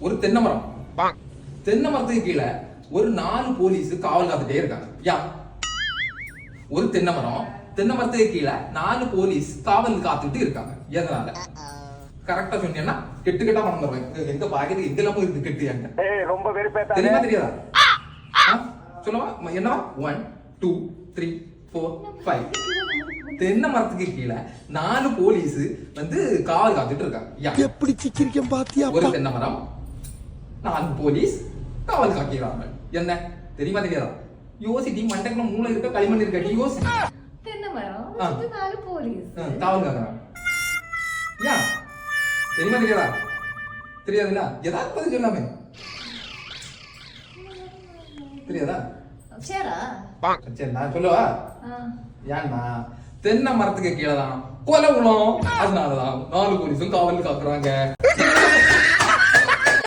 ஒரு தென்னை மரம். தென்னை மரத்துக்கு கீழே ஒரு நாலு போலீஸ் காவல் காத்துட்டே இருக்காங்க. யா. ஒரு தென்னை மரம் தென்னை மரத்துக்கு கீழே நாலு போலீஸ் காவல் காத்துட்டு இருக்காங்க. எதனால? கரெக்டா சொன்னீங்கன்னா கெட்டு கெட்டா தருவேன் எங்க பாக்கெட் எங்கெல்லாம் இருக்கு கெட்டு எங்க ஏய் ரொம்ப தெரியுமா தெரியாதா? ஆ? சொல்லவா? என்னவா? One two three four five தென்னை மரத்துக்கு கீழே நாலு போலீஸ் வந்து காவல் காத்துட்டு இருக்காங்க. யா. எப்படி சிக்கிரிக்கம் பாத்தியா ஒரு தென்னை மரம் நாலு போலீஸ்? காவல் காக்கிறாங்க என்ன? தெரியுமா தெரியாதா? யோசிட்டி மண்டக்குள்ள மூளை இருக்க களிமண் இருக்க. யோசி தென்னை மரம் நாலு போலீஸ். ஆ, காவல் காக்குறாங்க யா தெரியுமா தெரியாதா? தெரியாதுல்ல ஏதாவது பதில் சொல்லாமே. தெரியாதா? சேரா? நான் சொல்லவா? ஆ. ஏன்னா தென்னை மரத்துக்கு கீழே தான் கொலை உளம் அதனாலதான் நாலு போலீஸும் காவல் காக்குறாங்க